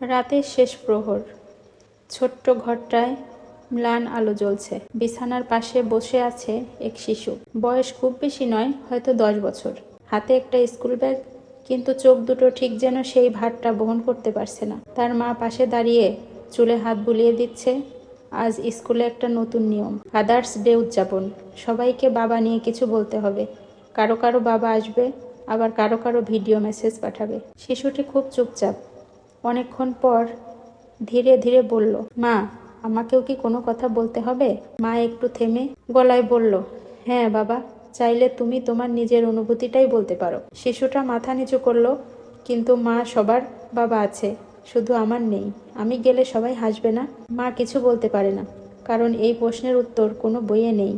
রাতের শেষ প্রহর। ছোট্ট ঘরটায় ম্লান আলো জ্বলছে। বিছানার পাশে বসে আছে এক শিশু। বয়স খুব বেশি নয়, হয়তো দশ বছর। হাতে একটা স্কুল ব্যাগ, কিন্তু চোখ দুটো ঠিক যেন সেই ভারটা বহন করতে পারছে না। তার মা পাশে দাঁড়িয়ে চুলে হাত বুলিয়ে দিচ্ছে, আজ স্কুলে একটা নতুন নিয়ম। ফাদার্স ডে উদযাপন। সবাইকে বাবা নিয়ে কিছু বলতে হবে। কারও কারও বাবা আসবে, আবার কারও কারও ভিডিও মেসেজ পাঠাবে। শিশুটি খুব চুপচাপ অনেকক্ষণ পর ধীরে ধীরে বলল, মা, আমাকেও কি কোনো কথা বলতে হবে? মা একটু থেমে গলায় বলল হ্যাঁ বাবা, চাইলে তুমি তোমার নিজের অনুভূতিটাই বলতে পারো। শিশুটা মাথা নিচু করল, কিন্তু মা সবার বাবা আছে, শুধু আমার নেই। আমি গেলে সবাই হাসবে না? মা কিছু বলতে পারে না, কারণ এই প্রশ্নের উত্তর কোনো বইয়ে নেই।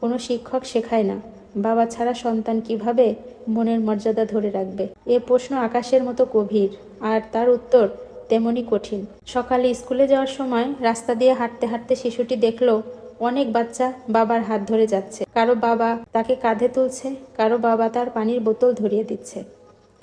কোনো শিক্ষক শেখায় না। বাবা ছাড়া সন্তান কীভাবে মনের মর্যাদা ধরে রাখবে? এ প্রশ্ন আকাশের মতো গভীর, আর তার উত্তর তেমনি কঠিন। সকালে স্কুলে যাওয়ার সময় রাস্তা দিয়ে হাঁটতে হাঁটতে শিশুটি দেখল, অনেক বাচ্চা বাবার হাত ধরে যাচ্ছে। কারও বাবা তাকে কাঁধে তুলছে, কারও বাবা তার পানির বোতল ধরিয়ে দিচ্ছে।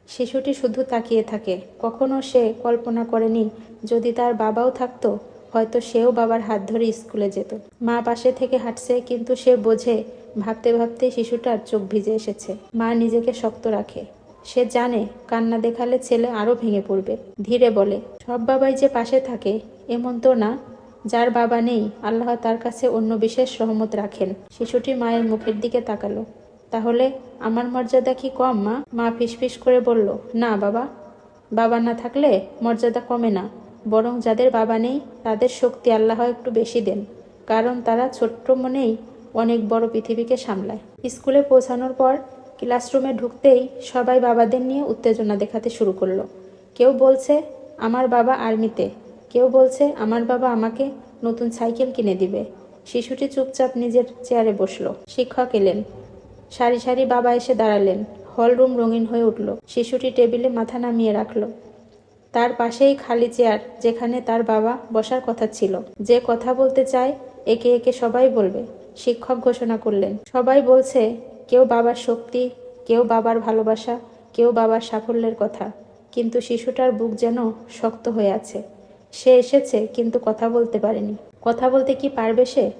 শিশুটি শুধু তাকিয়ে থাকে। কখনো সে কল্পনা করেনি, যদি তার বাবাও থাকতো, হয়তো সেও বাবার হাত ধরে স্কুলে যেত। মা পাশে থেকে হাঁটছে, কিন্তু সে বোঝে ভাবতে ভাবতে শিশুটার চোখ ভিজে এসেছে। মা নিজেকে শক্ত রাখে। সে জানে কান্না দেখালে ছেলে আরও ভেঙে পড়বে। ধীরে বলে, সব বাবাই যে পাশে থাকে, এমন তো না। যার বাবা নেই, আল্লাহ তার কাছে অন্য বিশেষ সহমত রাখেন। শিশুটি মায়ের মুখের দিকে তাকালো। তাহলে আমার মর্যাদা কি কম, মা? মা ফিসফিস করে বলল, না, বাবা। বাবা না থাকলে মর্যাদা কমে না। বরং যাদের বাবা নেই, তাদের শক্তি আল্লাহ একটু বেশি দেন। কারণ তারা ছোট্ট মনেই অনেক বড় পৃথিবীকে সামলায়। স্কুলে পৌঁছানোর পর ক্লাসরুমে ঢুকতেই সবাই বাবাদের নিয়ে উত্তেজনা দেখাতে শুরু করল। কেউ বলছে, আমার বাবা আর্মিতে। কেউ বলছে, আমার বাবা আমাকে নতুন সাইকেল কিনে দিবে। শিশুটি চুপচাপ নিজের চেয়ারে বসল। শিক্ষক এলেন। সারি সারি বাবা এসে দাঁড়ালেন। হল রুম রঙিন হয়ে উঠল। শিশুটি টেবিলে মাথা নামিয়ে রাখল। তার পাশেই খালি চেয়ার, যেখানে তার বাবা বসার কথা ছিল। যে কথা বলতে চায় একে একে সবাই বলবে, শিক্ষক ঘোষণা করলেন। সবাই বলছে, কেউ বাবার শক্তি, কেউ বাবার ভালোবাসা, কেউ বাবার সাফল্যের কথা। কিন্তু শিশুটার বুক যেন শক্ত হয়ে আছে। সে এসেছে, কিন্তু কথা বলতে পারেনি। কথা বলতে কি পারবে সে?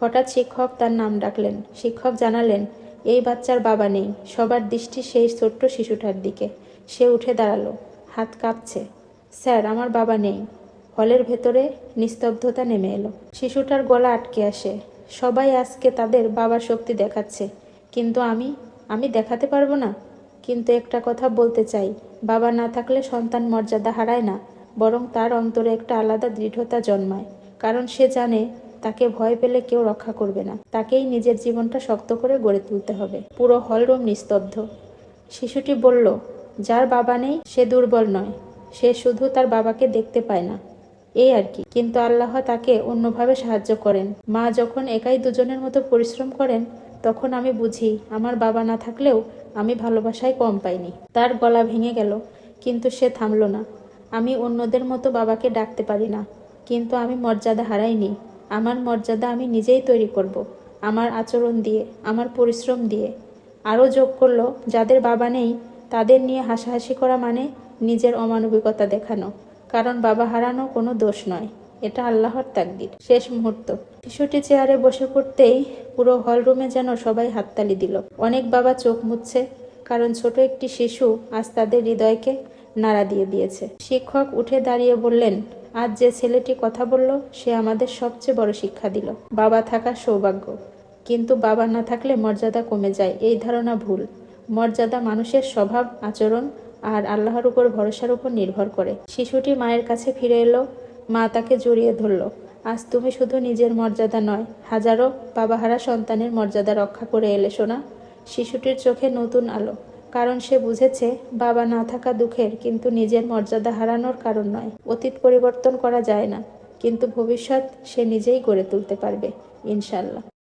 হঠাৎ শিক্ষক তার নাম ডাকলেন। শিক্ষক জানালেন, এই বাচ্চার বাবা নেই। সবার দৃষ্টি সেই ছোট্ট শিশুটার দিকে। সে উঠে দাঁড়াল। হাত কাঁপছে। স্যার, আমার বাবা নেই। হলের ভেতরে নিস্তব্ধতা নেমে এলো। শিশুটার গলা আটকে আসে। সবাই আজকে তাদের বাবার শক্তি দেখাচ্ছে। কিন্তু আমি আমি দেখাতে পারব না। কিন্তু একটা কথা বলতে চাই। বাবা না থাকলে সন্তান মর্যাদা হারায় না, বরং তার অন্তরে একটা আলাদা দৃঢ়তা জন্মায়। কারণ সে জানে, তাকে ভয় পেলে কেউ রক্ষা করবে না। তাকেই নিজের জীবনটা শক্ত করে গড়ে তুলতে হবে। পুরো হলরুম নিস্তব্ধ। শিশুটি বলল, যার বাবা নেই, সে দুর্বল নয়। সে শুধু তার বাবাকে দেখতে পায় না। এই আর কি। কিন্তু আল্লাহ তাকে অন্যভাবে সাহায্য করেন। মা যখন একাই দুজনের মতো পরিশ্রম করেন, তখন আমি বুঝি, আমার বাবা না থাকলেও আমি ভালোবাসায় কম পাইনি। তার গলা ভেঙে গেল, কিন্তু সে থামল না। আমি অন্যদের মতো বাবাকে ডাকতে পারি না, কিন্তু আমি মর্যাদা হারাইনি। আমার মর্যাদা আমি নিজেই তৈরি করব। আমার আচরণ দিয়ে, আমার পরিশ্রম দিয়ে। আরও যোগ করল, যাদের বাবা নেই, তাদের নিয়ে হাসাহাসি করা মানে নিজের অমানবিকতা দেখানো। কারণ বাবা হারানো কোনো দোষ নয়। এটা আল্লাহর তাকদির। শেষ মুহূর্ত। শিশুটি চেয়ারে বসে পড়তেই পুরো হলরুমে যেন সবাই হাততালি দিল। অনেক বাবা চোখ মুচ্ছে, কারণ ছোট একটি শিশু আজ তাদের হৃদয়কে নাড়া দিয়ে দিয়েছে। শিক্ষক উঠে দাঁড়িয়ে বললেন, আজ যে ছেলেটি কথা বলল, সে আমাদের সবচেয়ে বড় শিক্ষা দিল। বাবা থাকার সৌভাগ্য। কিন্তু বাবা না থাকলে মর্যাদা কমে যায়। এই ধারণা ভুল। মর্যাদা মানুষের স্বভাব, আচরণ আর আল্লাহর উপর ভরসার উপর নির্ভর করে। শিশুটি মায়ের কাছে ফিরে এলো, মা তাকে জড়িয়ে ধরল। আজ তুমি শুধু নিজের মর্যাদা নয়, হাজারো বাবাহারা সন্তানের মর্যাদা রক্ষা করে এলে শোনা শিশুটির চোখে নতুন আলো, কারণ সে বুঝেছে বাবা না থাকা দুঃখের কিন্তু নিজের মর্যাদা হারানোর কারণ নয়। অতীত পরিবর্তন করা যায় না, কিন্তু ভবিষ্যৎ সে নিজেই গড়ে তুলতে পারবে ইনশাল্লাহ